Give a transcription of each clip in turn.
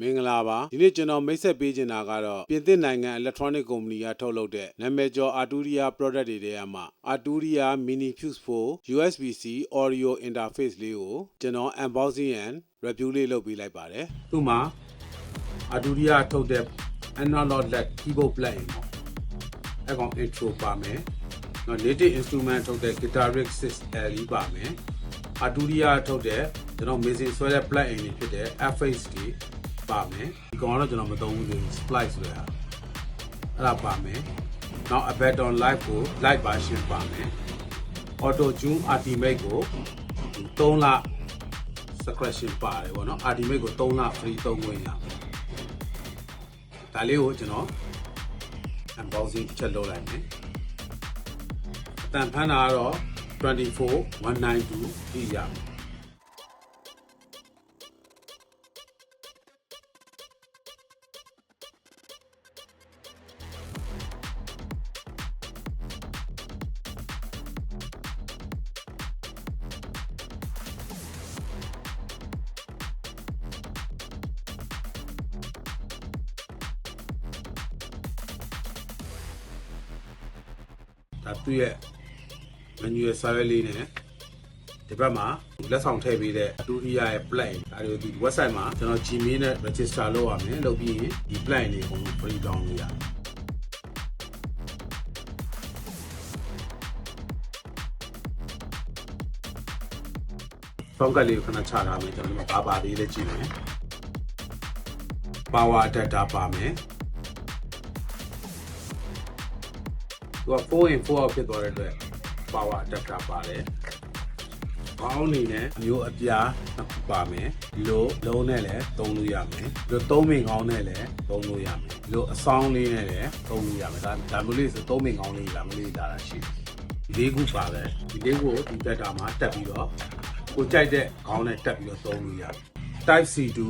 မင်္ဂလာပါဒီနေ့ကျွန်တော်မိတ်ဆက်ပေးချင်တာကတော့ပြင်သစ်နိုင်ငံ electronic company ကထုတ်လုပ်တဲ့နာမည်ကျော် Arturia product တွေထဲမှာ Arturia Mini Fuse 4 USB-C audio interface လေးကိုကျွန်တော် unboxing and review လေးလုပ်ပေးလိုက်ပါတယ်သူ့မှာ Arturia ထုတ်တဲ့ analog LED keyboard plug-in ပေါ့အဲ့ကောင် intro ပါမယ်နော် native instrument ထုတ်တဲ့ Guitar Rig 6L ပါမယ် Arturia ထုတ်တဲ့ကျွန်တော် mixing ဆွဲတဲ့ plug-in တွေဖြစ်တဲ့ FX တွေ ပါမယ်ဒီကောင်ကတော့ကျွန်တော်မသုံးဘူးလေ splice ဆိုရတာအဲ့ဒါပါမယ်နောက် Abaddon Live ကို live version ပါမယ် Auto Tune Ultimate ကို3လ subscription ပါတယ်ဗောနော် Ultimate ကို3လ free သုံးခွင့်ရမယ်ဒါလေးကိုကျွန်တော် unboxing တစ်ချက်လုပ်လိုက်မယ်အတန်ဖမ်းတာကတော့24192ပြည့်ရမယ် ဒါသူ့ရဲ့ menu ရဲ့ server လေးနဲ့ဒီဘက်မှာလက်ဆောင်ထည့်ပေးတဲ့အတူရီယာရဲ့ plan ဒါတွေကိုဒီ website မှာကျွန်တော် Gmail နဲ့ register လုပ်ရမယ်လုပ်ပြီးရင်ဒီ plan လေးကို free download လုပ်ရတယ်ဖုန်းကလေးကိုခဏချထားမယ်ကျွန်တော်တို့ဘာပါလေးလေးကြည့်မယ် power adapter ပါမယ် သူက4 in 4 out ဖြစ်သွားတဲ့အတွက် power adapter ပါတယ်။ခေါင်းအနေနဲ့အမျိုးအပြားနှစ်ခုပါမယ်။ဒီလိုလုံးနဲ့လည်းသုံးလို့ရမယ်။ဒီလိုသုံးမင်ခေါင်းနဲ့လည်းသုံးလို့ရမယ်။ဒီလိုအဆောင်လေးနဲ့လည်းသုံးလို့ရမယ်။ဒါဒါမျိုးလေးဆိုသုံးမင်ခေါင်းလေးလာမလေးလာတာရှိတယ်။ဒီလေးခုပါပဲ။ဒီလေးခုကိုဒီတက်တာမှာတက်ပြီးတော့ကိုကြိုက်တဲ့ခေါင်းနဲ့တက်ပြီးတော့သုံးလို့ရတယ်။ Type C to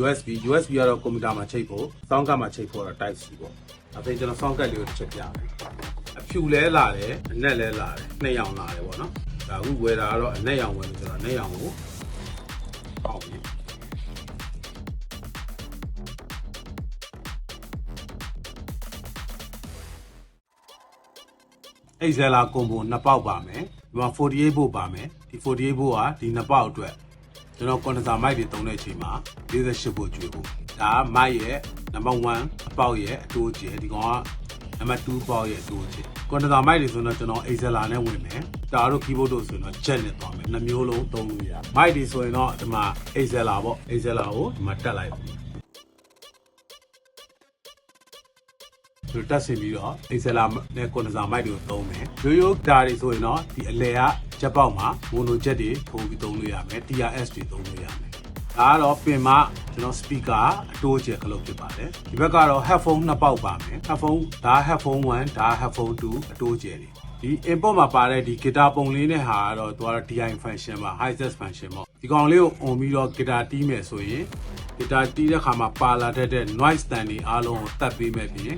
USB USB ကတော့ကွန်ပျူတာမှာချိန်ဖို့ sound card မှာချိန်ဖို့တော့ Type C ပေါ့။အဲဒါကျွန်တော် sound card လေးကိုတစ်ချက်ပြမယ်။အဖြူလဲလာတယ်အနက်လဲလာတယ်နှစ်ရောင်လာတယ်ပေါ့နော်။ဒါအခုဝယ်တာကတော့အနက်ရောင်ဝယ်လို့ကျွန်တော်အနက်ရောင်ကိုပေါက်ပြီ။အိတ်ဇယ်လာကွန်ဘိုနှစ်ပေါက်ပါမယ်။ဒီမှာ48ဘို့ပါမယ်။ဒီ48ဘို့ကဒီနှစ်ပေါက်အတွက် ကျွန်တော်ကွန်ဒန်ဆာမိုက်တွေတုံးတဲ့အချိန်မှာ48ဘို့ကျွေးဖို့ဒါကမိုက်ရဲ့ number 1အပေါက်ရဲ့အတိုးကျဲဒီကောင်ကနံပါတ်2ပေါက်ရဲ့အတိုးကျဲကွန်ဒန်ဆာမိုက်တွေဆိုတော့ကျွန်တော် Excel နဲ့ဝင်မယ်ဒါတို့ keyboard တို့ဆိုတော့ jet နဲ့သွားမယ်နှမျိုးလုံးသုံးလို့ရမိုက်တွေဆိုရင်တော့ဒီမှာ Excel ပေါ့ Excel ကိုဒီမှာတက်လိုက်ပါဒီတက်ဆင်ပြီးတော့ Excel နဲ့ condenser mic တွေကိုသုံးမယ်ရိုးရိုးဒါတွေဆိုရင်တော့ဒီအလဲက ချက်ပေါက်မှာ mono jet တွေထိုးပြီးသုံးလို့ရမယ် TRS တွေသုံးလို့ရမယ်ဒါကတော့ပင်မကျွန်တော် speaker အတိုးကျယ်ခလုတ်ဖြစ်ပါတယ်ဒီဘက်ကတော့ headphone နှစ်ပေါက်ပါမယ် headphone ဒါ headphone 1ဒါ headphone 2အတိုးကျယ်တွေဒီ import မှာပါတဲ့ဒီ guitar ပုံလေးနဲ့ဟာကတော့သူကတော့ DI function ပါ high set function ပေါ့ဒီကောင်လေးကို on ပြီးတော့ guitar တီးမယ်ဆိုရင် guitar တီးတဲ့ခါမှာပါလာတတ်တဲ့ noise တန်တွေအားလုံးကိုတတ်ပေးမဲ့ပြင်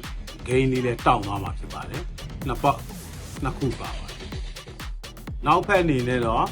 gain လေးလည်းတောင့်သွားမှာဖြစ်ပါတယ်နှစ်ပေါက်နှစ်ခုပါပါတယ် နောက်ဖက်အနေနဲ့တော့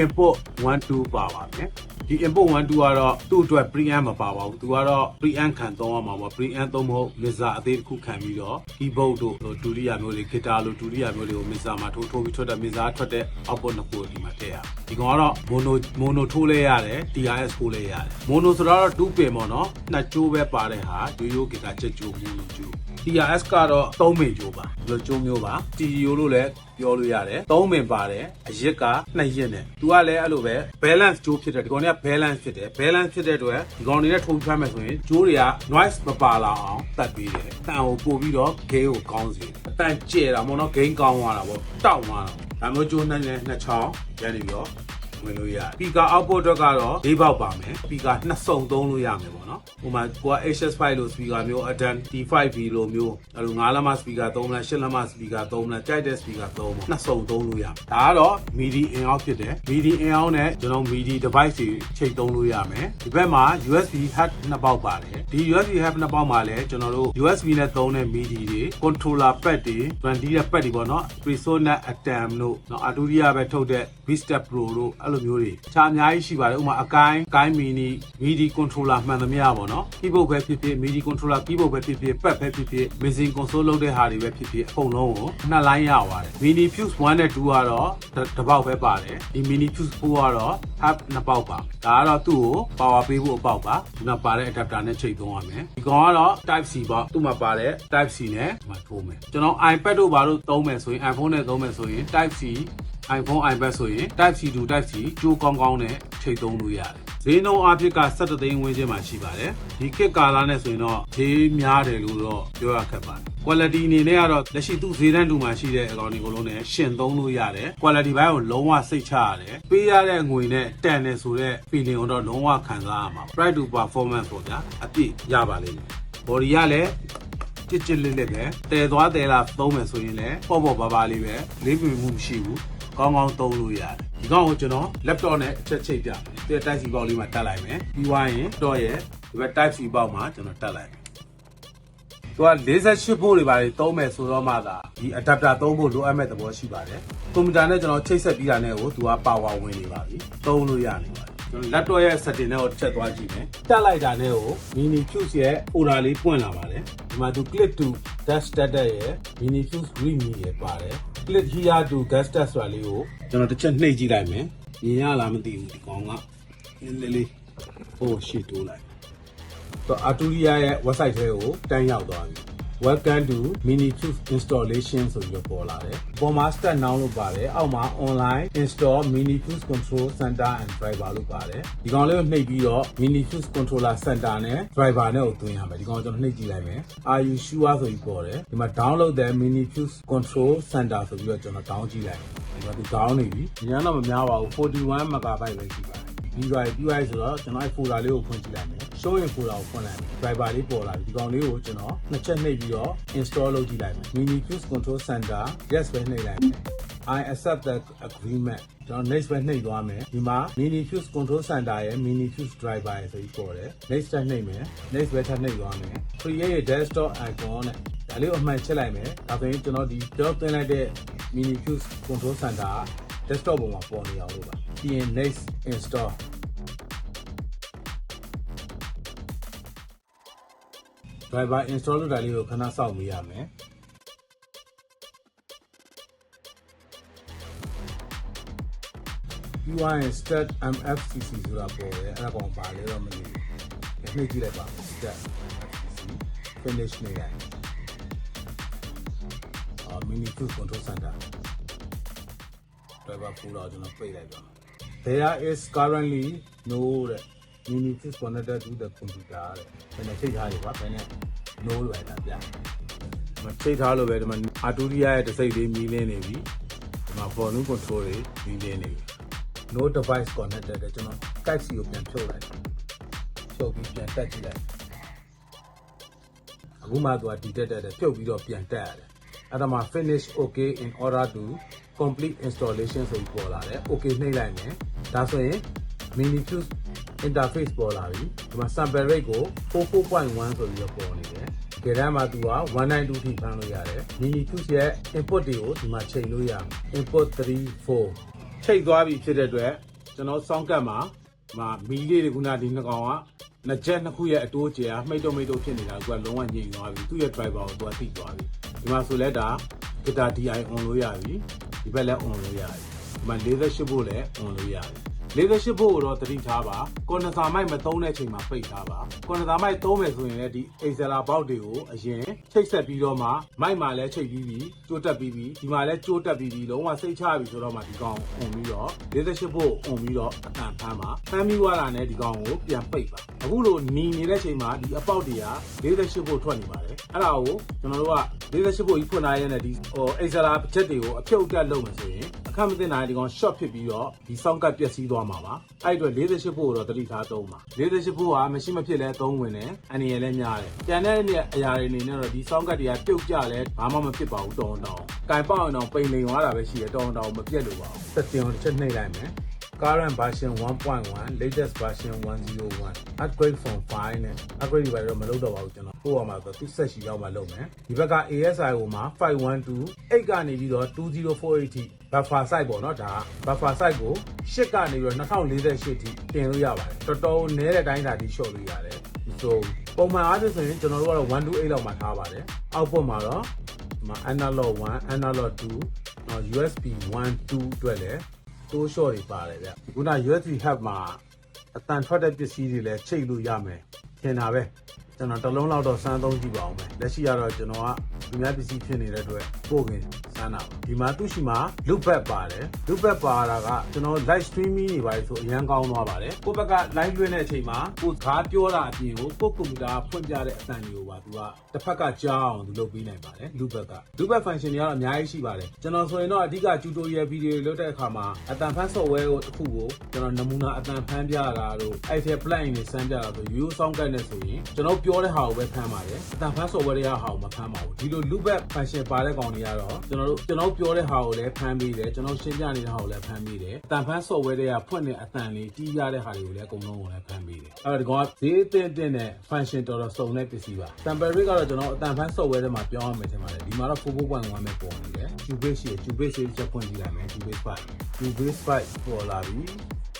input 1 2ပါပါမယ်ဒီ input 1 2ကတော့သူ့အတွက် preamp မပါပါဘူးသူကတော့ preamp ခံသုံးရမှာပေါ့ preamp သုံးမဟုတ် mixer အသေးတစ်ခုခံပြီးတော့ keyboard တို့ဒူရိယာမျိုးလေး guitar လို့ဒူရိယာမျိုးလေးကို mixer မှာထိုးထိုးပြီးထွက်တဲ့ mixer ထွက်တဲ့ output နှစ်ခုကိုဒီမှာထည့်ရဒီကောင်ကတော့ mono mono ထိုးလဲရတယ် TRS ထိုးလဲရတယ် mono ဆိုတော့2ပင်ပေါ့နော်နှစ်ကြိုးပဲပါတဲ့ဟာရိုးရိုး guitar ချက်ကြိုး mono ကြိုး TRS ကတော့3ပင်ကြိုးပါဒီလိုကြိုးမျိုးပါ TRO လို့လည်းပြောလို့ရတယ်3ပင်ပါတယ်အရစ်က2ရစ်နဲ့သူကလည်းအဲ့လိုပဲ balance ကြိုးဖြစ်တယ်ဒီကောင်တွေက balance ဖြစ်တယ် balance ဖြစ်တဲ့အတွက်ဒီကောင်တွေနဲ့ထုံဖမ်းမယ်ဆိုရင်ကြိုးတွေက noise မပါလာအောင်တတ်ပေးတယ်တန်ကိုပို့ပြီးတော့ gain ကိုကောင်းစေတယ်အတန်ကျဲတာပေါ့နော် gain ကောင်းသွားတာပေါ့တောက်သွားတာဒါမျိုးကြိုးနဲ့နှစ်ချောင်းရနေပြီးတော့ ဝင်လို့ရတယ်။ speaker output အတွက်ကတော့၄ပေါက်ပါမယ်။ speaker နှစ်စုံသုံးလို့ရမယ်ပေါ့နော်။ဟိုမှာကိုက HS5 လို့ speaker မျိုး Adan T5B လို့မျိုးအဲလို9လက်မ speaker သုံးမလား10လက်မ speaker သုံးမလားကြိုက်တဲ့ speaker သုံးမလားနှစ်စုံသုံးလို့ရမယ်။ဒါကတော့ MIDI in out ဖြစ်တယ်။ MIDI in out နဲ့ကျွန်တော် MIDI device တွေချိန်သုံးလို့ရမယ်။ဒီဘက်မှာ USB hub နှစ်ပေါက်ပါတယ်။ဒီ USB hub နှစ်ပေါက်မှာလည်းကျွန်တော်တို့ USB နဲ့သုံးတဲ့ MIDI တွေ controller pad တွေ 20ရဲ့ pad တွေပေါ့နော်။ Presonus Atom တို့နော် Arturia ပဲထုတ်တဲ့ Beatstep Pro တို့အဲ့လိုမျိုးတွေခြားအများကြီးရှိပါတယ်ဥပမာအကိုင်းကိုင်းမီနီ MIDI controller မှန်သမျှပေါ့နော် keyboard ပဲဖြစ်ဖြစ် MIDI controller keyboard ပဲဖြစ်ဖြစ်ပတ်ပဲဖြစ်ဖြစ် mixing console လုပ်တဲ့ဟာတွေပဲဖြစ်ဖြစ်အကုန်လုံးကိုနှစ်လိုင်းရပါတယ် mini fuse 1နဲ့2ကတော့တစ်ပေါက်ပဲပါတယ်ဒီ mini fuse 4ကတော့ half နှစ်ပေါက်ပါဒါကတော့သူ့ကို power ပေးဖို့အပေါက်ပါဒီမှာပါတဲ့ adapter နဲ့ချိန်သုံးရမယ်ဒီကောင်ကတော့ type C ပေါ့သူ့မှာပါတဲ့ type C နဲ့ဒီမှာထိုးမယ်ကျွန်တော် iPad တို့ဘာလို့သုံးမယ်ဆိုရင် iPhone နဲ့သုံးမယ်ဆိုရင် type C iPhone iPad ဆိုရင် type C to type C ကြိုးကောင်းကောင်းနဲ့ချိန်သုံးလို့ရတယ်ဈေးနှုန်းအဖြစ်က17သိန်းဝန်းကျင်မှာရှိပါတယ်ဒီကစ်ကာလာနဲ့ဆိုရင်တော့ဈေးများတယ်လို့တော့ပြောရခက်ပါတယ် quality အနေနဲ့ကတော့လက်ရှိသူ့ဈေးတန်းတူမှာရှိတဲ့အကောင်ဒီကိုလုံးနဲ့ရှင်သုံးလို့ရတယ် quality ဘိုင်းကိုလုံးဝစိတ်ချရတယ်ပေးရတဲ့ငွေနဲ့တန်တယ်ဆိုတဲ့ feeling ကိုတော့လုံးဝခံစားရမှာ price to performance ပေါ့ဗျာအပြည့်ရပါလိမ့်မယ် body ကလည်း ကြစ်ကြစ်လေးလေးပဲတဲသွားတဲလာသုံးမယ်ဆိုရင်လည်းပေါ့ပေါ့ပါပါလေးပဲလေးပင်မှုမရှိဘူးကောင်းကောင်းသုံးလို့ရတယ်ဒီကောင်ကိုကျွန်တော် laptop နဲ့အချက်ချိတ်ပြတယ်ဒီ type C ပေါက်လေးမှာတက်လိုက်မယ်ပြီးွားရင်တော့ရဲ့ဒီဘက် type C ပေါက်မှာကျွန်တော်တက်လိုက်မယ်သူက48ဖို့တွေပါတွေသုံးမယ်ဆိုတော့မှသာဒီ adapter သုံးဖို့လိုအပ်မဲ့သဘောရှိပါတယ်။ကွန်ပျူတာနဲ့ကျွန်တော်ချိတ်ဆက်ပြီးတာနဲ့ကိုသူက power ဝင်နေပါပြီ။သုံးလို့ရနေပါပြီ။ ကျွန်တော် laptop ရဲ့ setting နဲ့ကိုချက်သွားကြည့်မယ်။တက်လိုက်တာနဲ့ကို mini fuse ရဲ့ order လေးပွင့်လာပါတယ်။ဒီမှာသူ click to dash data ရဲ့ mini fuse readme ရဲ့ပါတယ်။ click here to gas test ဆိုတာလေးကိုကျွန်တော်တစ်ချက်နှိပ်ကြည့်လိုက်မယ်။မြင်ရလားမသိဘူးဒီကောင်ကနည်းနည်းလေးဟိုရှေ့တိုးလိုက်တော့ Arturia ရဲ့ website ထဲကိုတန်းရောက်သွားပြီ Welcome to Minitube installation ဆိုပြီးတော့ပေါ်လာတယ်။ပေါ်မှာ start now လို့ပါတယ်။အောက်မှာ online install Minitube control center and driver လို့ပါတယ်။ဒီကောင်လေးကိုနှိပ်ပြီးတော့ Minitube controller center နဲ့ driver နဲ့ကိုသွင်းရမယ်။ဒီကောင်ကျွန်တော်နှိပ်ကြည့်လိုက်မယ်။ Are you sure ဆိုပြီးပေါ်တယ်။ဒီမှာ download the Minitube control center ဆိုပြီးတော့ကျွန်တော် down ကြည့်လိုက်မယ်။ဒီမှာဒီ down နေပြီ။ဒီကတော့မများပါဘူး41 megabyte ပဲရှိပါတယ်။ UI UI ဆိုတော့ကျွန်တော်အဲ folder လေးကိုဖွင့်ကြည့်လိုက်မယ် show in folder ကိုဖွင့်လိုက်မယ် driver လေးပေါ်လာပြီဒီကောင်လေးကိုကျွန်တော်နှစ်ချက်နှိပ်ပြီးတော့ install လုပ်ကြည့်လိုက်မယ် mini fuse control center yes ပဲနှိပ်လိုက်မယ် I accept the agreement ကျွန်တော် next ပဲနှိပ်သွားမယ်ဒီမှာ mini fuse control center ရဲ့ mini fuse driver ရဲ့ဆိုပြီးပေါ်တယ် next ထပ်နှိပ်မယ် next ပဲထပ်နှိပ်သွားမယ် create a desktop icon နဲ့ဒါလေးကိုအမှန်ချက်လိုက်မယ်ဒါဆိုရင်ကျွန်တော်ဒီ job သွင်းလိုက်တဲ့ mini fuse control center က desktop ပေါ်မှာပေါ်နေအောင်လို့ပါပြီးရင် next install driver install လုပ်တာလေးကိုခဏစောင့်ပေးရမယ် UI start MFCC ဆိုတာပေါ်တယ်အဲ့ဒါကောင်ပါလေတော့မသိဘူးနှိပ်ကြည့်လိုက်ပါမယ် start MFCC finish နေရတယ်အာ mini tool control center Driver folder ကျွန်တော်ပိတ်လိုက်ပါ there is currently no တဲ့ mini tool connected to the computer တဲ့ဘယ်နဲ့ချိန်ထားရပါဘယ်နဲ့ no လို့လိုက်တာပြမချိန်ထားလို့ပဲဒီမှာ Arturia ရဲ့တစ်စိတ်လေးမြည်လင်းနေပြီဒီမှာ volume control တွေမြည်လင်းနေပြီ no device connected တဲ့ကျွန်တော် type C ကိုပြန်ဖြုတ်လိုက်ဖြုတ်ပြီးပြန်တက်ကြည့်လိုက်အခုမှသူက detect တဲ့ဖြုတ်ပြီးတော့ပြန်တက်ရတယ်အဲ့ဒါမှ finish okay in order to complete installation ဆိုပြီးပေါ်လာတယ် okay နှိပ်လိုက်မယ်ဒါဆိုရင် mini fuse interface ပေါ်လာပြီဒီမှာ sample rate ကို44.1ဆိုပြီးတော့ပေါ်နေတယ်ကြတဲ့မှာသူက192ထိဖမ်းလို့ရတယ် mini fuse ရဲ့ input တွေကိုဒီမှာချိန်လို့ရမယ် input 3 4ချိန်သွားပြီဖြစ်တဲ့အတွက်ကျွန်တော်စောင်းကတ်မှာမှာမီလေးတွေခုနဒီနှစ်ကောင်ကနှစ်ချက်နှစ်ခုရဲ့အတိုးကျယ်မှိတ်တော့မိတ်တော့ဖြစ်နေတာကလုံးဝညင်သွားပြီသူ့ရဲ့ driver ကိုသူကသိသွားပြီဒီမှာဆိုလဲဒါ guitar DI on လို့ရပြီ ဒီဘက်လည်း on လို့ရပြီဒီမှာ48ဖို့လည်း on လို့ရပြီ48 ဖို့ကိုတော့တတိထားပါကွန်ဒန်ဆာမိုက်မသုံးတဲ့ချိန်မှာပိတ်ထားပါကွန်ဒန်ဆာမိုက်သုံးမယ်ဆိုရင်လည်းဒီ Excel ဘောက်တွေကိုအရင်ချိတ်ဆက်ပြီးတော့မှမိုက်မှာလည်းချိတ်ပြီးပြီကြိုးတက်ပြီးပြီဒီမှာလည်းကြိုးတက်ပြီးပြီလုံးဝစိတ်ချပြီဆိုတော့မှဒီကောင်အုံပြီးတော့48ဖို့အုံပြီးတော့အတန်ဖမ်းပါဖမ်းပြီးသွားတာနဲ့ဒီကောင်ကိုပြန်ပိတ်ပါအခုလိုหนีနေတဲ့ချိန်မှာဒီအပေါက်တွေက48ဖို့ထွက်နေပါတယ်အဲ့ဒါကိုကျွန်တော်တို့က48ဖို့ကြီးဖွင့်ထားရတဲ့ဒီဟို Excel ချက်တွေကိုအဖြုတ်တက်လုပ်မယ်ဆိုရင်အခက်မသိနိုင်ဒီကောင် short ဖြစ်ပြီးတော့ဒီစောင့်ကပ်ပျက်စီးသွားမှာပါအဲ့အတွက်48ဖို့ကိုတော့တတိထားသုံးပါ48ဖို့ကမရှိမဖြစ်လဲသုံးဝင်တယ်အနေရလဲများတယ်ကျန်တဲ့နေအရာတွေအနေနဲ့တော့ဒီစောင့်ကပ်တွေကပြုတ်ကြလဲဘာမှမဖြစ်ပါဘူးတောင်းတောင်းကင်ပေါက်အောင်တော့ပိန်လိန်သွားတာပဲရှိတယ်တောင်းတောင်းမပြတ်လို့ပါဘူးစက်တင်အောင်တစ်ချက်နှိပ်လိုက်မယ် current version 1.1 latest version 101 upgrade from 5နဲ့ upgrade တွေပါတော့မလုပ်တော့ပါဘူးကျွန်တော်ပို့ရမှာဆိုသူဆက်ရှိရောက်မှလုပ်မယ်ဒီဘက်က ASI ဟိုမှာ512 8ကနေပြီးတော့2048ထိ buffer size ပေါ့နော်ဒါက buffer size ကို8ကနေပြီးတော့2048ထိတင်လို့ရပါတယ်တော်တော်နည်းတဲ့အတိုင်းဒါဒီ short လို့ရတယ်ဆိုပုံမှန်အားဖြင့်ဆိုရင်ကျွန်တော်တို့ကတော့128လောက်မှာထားပါတယ်အောက်ပွတ်မှာတော့ဒီမှာ analog 1 analog 2နော် USB 1 2အတွက်လည်း တိုး short တွေပါတယ်ဗျခုန USB hub မှာအတန်ထွက်တဲ့ပစ္စည်းတွေလည်းချိတ်လို့ရမယ်ထင်တာပဲကျွန်တော်တစ်လုံးလောက်တော့စမ်းသုံးကြည့်ပါအောင်မယ်လက်ရှိကတော့ကျွန်တော်ကဒီများပစ္စည်းဖြစ်နေတဲ့အတွက်ပို့ခင် စမ်းတာပါဒီမှာသူ့ရှိမှာ loop back ပါတယ် loop back ပါတာကကျွန်တော် live streaming တွေပါတယ်ဆိုအရန်ကောင်းသွားပါတယ်ကိုယ့်ဘက်က live လွှင့်တဲ့အချိန်မှာကိုယ်ကားပြောတာအပြင်ကိုကိုယ့်ကွန်ပျူတာဖွင့်ပြတဲ့အတန်တွေကိုပါသူကတစ်ဖက်ကကြားအောင်သူလုပ်ပေးနိုင်ပါတယ် loop back က loop back function တွေကတော့အများကြီးရှိပါတယ်ကျွန်တော်ဆိုရင်တော့အဓိက tutorial video တွေလုပ်တဲ့အခါမှာအတန်ဖန် software ကိုတစ်ခုကိုကျွန်တော်နမူနာအတန်ဖန်ပြတာတို့အဲ့ဒီ plugin တွေစမ်းပြတာဆိုရိုးစောင်းကတ်နဲ့ဆိုရင်ကျွန်တော်ပြောတဲ့ဟာကိုပဲဖမ်းပါတယ်အတန်ဖန် software တွေကဟာကိုမဖမ်းပါဘူးဒီလို loop back function ပါတဲ့ကောင်တွေကတော့ကျွန်တော်တို့ကျွန်တော်ပြောတဲ့ဟာကိုလည်းဖမ်းပြီးတယ်ကျွန်တော်ရှင်းပြနေတဲ့ဟာကိုလည်းဖမ်းပြီးတယ်အတန်ဖန် software တွေကဖွင့်တဲ့အတန်လေးကြီးရတဲ့ဟာတွေကိုလည်းအကုန်လုံးကိုလည်းဖမ်းပြီးတယ်အဲ့တော့ဒီကောင်ကဈေးအတင်းတင်းနဲ့ function တော်တော်စုံတဲ့ပစ္စည်းပါ sample rate ကတော့ကျွန်တော်အတန်ဖန် software ထဲမှာပြောင်းရမယ်ထင်ပါတယ်ဒီမှာတော့44.1ပဲပေါ်နေတယ် Cubase ရှိတယ် Cubase လေးချက်ဖွင့်ကြည့်လိုက်မယ် Cubase 5 Cubase 5ပေါ်လာပြီ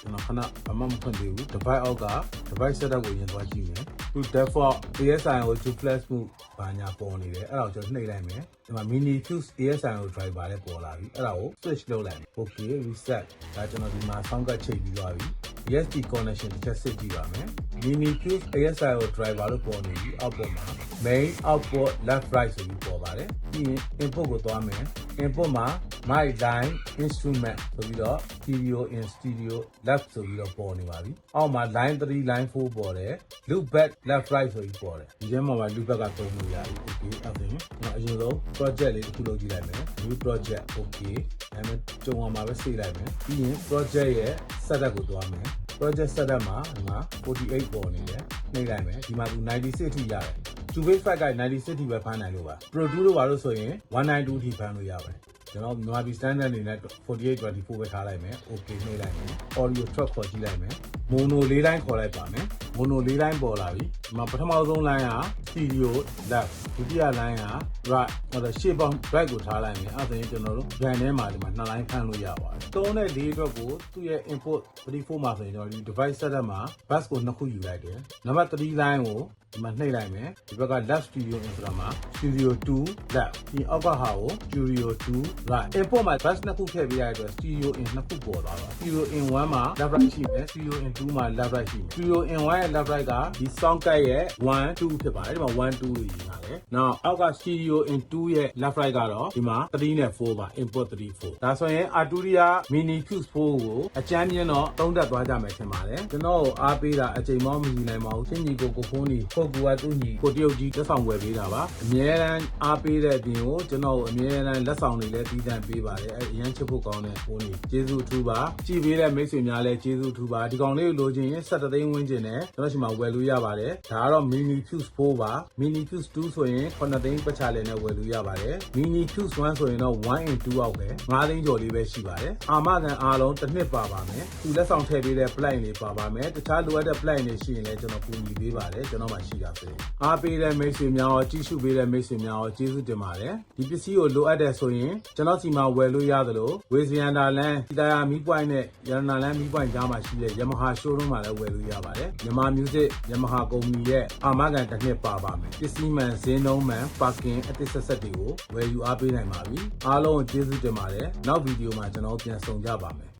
ကျွန်တော်ခဏဘာမှမဖွင့်သေးဘူး device အောက်က device setup ကိုရင်သွားကြည့်မယ်သူ default ASI ကို duplex မှုဘာညာပေါ်နေတယ်အဲ့ဒါကိုကျွန်တော်နှိပ်လိုက်မယ်ဒီမှာ mini fuse ASI ကို driver လည်းပေါ်လာပြီအဲ့ဒါကို switch လုပ်လိုက်မယ် okay reset ဒါကျွန်တော်ဒီမှာ sound card ချိန်ပြီးသွားပြီ USB connection တစ်ချက်စစ်ကြည့်ပါမယ် mini fuse ASI ကို driver လို့ပေါ်နေပြီအောက်ပေါ်မှာ main output left right ဆိုပြီးပေါ်ပါတယ်ပြီးရင် input ကိုသွားမယ် input မှာ mic line instrument ဆိုပြီးတော့ stereo in stereo left ဆိုပြီးတော့ပေါ်နေပါပြီအောက်မှာ line 3 line 4ပေါ်တယ် loop back left right ဆိုပြီးပေါ်တယ်ဒီထဲမှာပါ loop back ကသုံးလို့ရပြီ okay အဲ့ဒါဆိုရင်ကျွန်တော်အရင်ဆုံး project လေးတစ်ခုလုပ်ကြည့်လိုက်မယ် new project okay အဲ့မဲ့ကြုံအောင်မှာပဲစိတ်လိုက်မယ်ပြီးရင် project ရဲ့ setup ကိုသွားမယ် project setup မှာဒီမှာ48ပေါ်နေတယ်နှိပ်လိုက်မယ်ဒီမှာသူ96ထိရတယ် Cubase 5က96ထိပဲဖမ်းနိုင်လို့ပါ Pro 2လို့ပါလို့ဆိုရင်192ထိဖမ်းလို့ရပါတယ်ကျွန်တော်မြန်မာပြည် standard အနေနဲ့4824ပဲထားလိုက်မယ် okay နှိပ်လိုက်မယ် audio track ခေါ်ကြည့်လိုက်မယ် mono ၄တိုင်းခေါ်လိုက်ပါမယ် mono ၄တိုင်းပေါ်လာပြီဒီမှာပထမဆုံး line က stereo left ဒုတိယ line က right ဟိုဒါရှေ့ပေါင်း right ကိုထားလိုက်မယ်အဲ့ဒါဆိုရင်ကျွန်တော်တို့ brand ထဲမှာဒီမှာနှစ် line ဖမ်းလို့ရပါတယ်သုံးတဲ့၄အတွက်ကိုသူ့ရဲ့ input 34မှာဆိုရင်ကျွန်တော်ဒီ device setup မှာ bus ကိုနှစ်ခုယူလိုက်တယ်နံပါတ်3 line ကိုဒီမှာနှိပ်လိုက်မယ်ဒီဘက်က left studio in ဆိုတာမှာ studio 2 left ဒီအောက်ကဟာကို studio 2 right input မှာ bus နှစ်ခုထည့်ပေးရတဲ့အတွက် studio in နှစ်ခုပေါ်သွားပါ studio in 1မှာ left right ရှိမယ် studio in 2မှာ left right ရှိမယ် studio in 1ရဲ့ left right ကဒီ sound card ရဲ့1 2ဖြစ်ပါတယ်ဒီမှာ1 2 လို့ရေးထားတယ်နောက်အောက်က studio in 2ရဲ့ left right ကတော့ဒီမှာ3နဲ့4ပါ input 3 4ဒါဆိုရင် Arturia mini fuse 4ကိုအကြမ်းမြင့်တော့သုံးသက်သွားကြမယ်ထင်ပါတယ်ကျွန်တော်ကိုအားပေးတာအချိန်မောင်းမယူနိုင်ပါဘူးချင်းညီကိုကိုဖုန်းကြီးကိုကူကသူ့ညီကိုတရုတ်ကြီးလက်ဆောင်ဝယ်ပေးတာပါအများရန်အားပေးတဲ့အပြင်ကိုကျွန်တော်ကိုအများရန်လက်ဆောင်တွေလည်းတည်တံ့ပေးပါတယ်အဲအရန်ချစ်ဖို့ကောင်းတဲ့ဖုန်းကြီးကျေးဇူးအထူးပါကြည်ပေးတဲ့မိတ်ဆွေများလည်းကျေးဇူးအထူးပါဒီကောင်လေးကိုလိုချင်ရင်7သိန်းဝန်းကျင်နဲ့ကျွန်တော်ရှိမှာဝယ်လို့ရပါတယ်ဒါကတော့ mini fuse 4ပါ mini fuse 2ဆိုရင်9သိန်းပတ်ချလည်းနဲ့ဝယ်လို့ရပါတယ် mini fuse 1ဆိုရင်တော့1 in 2အောက်ပဲ9သိန်းကျော်လေးပဲရှိပါတယ်အာမခံအားလုံးတစ်နှစ်ပါပါမယ်သူလက်ဆောင်ထည့်ပေးတဲ့ plugin တွေပါပါမယ်တခြားလိုအပ်တဲ့ plugin တွေရှိရင်လည်းကျွန်တော်ကူညီပေးပါတယ်ကျွန်တော်မှရှိတာဆိုရင်အားပေးတဲ့မိတ်ဆွေများရောကြီးစုပေးတဲ့မိတ်ဆွေများရောကျေးဇူးတင်ပါတယ်ဒီပစ္စည်းကိုလိုအပ်တဲ့ဆိုရင်ကျွန်တော်စီမှာဝယ်လို့ရသလိုဝေဇယန္တာလန်စီတာယာမီပွိုင်းနဲ့ရတနာလန်မီပွိုင်းကြားမှာရှိတဲ့ Yamaha showroom မှာလည်းဝယ်လို့ရပါတယ်မြန်မာ music Yamaha ကုမ္ပဏီရဲ့အာမခံတစ်နှစ်ပါပါမယ်ပစ္စည်းမှန်ဈေးနှုန်းမှန် parking အသစ်ဆက်ဆက်တွေကိုဝယ်ယူအားပေးနိုင်ပါပြီအားလုံးကိုကျေးဇူးတင်ပါတယ်နောက်ဗီဒီယိုမှာကျွန်တော်ပြန်ဆောင်ကြပါမယ်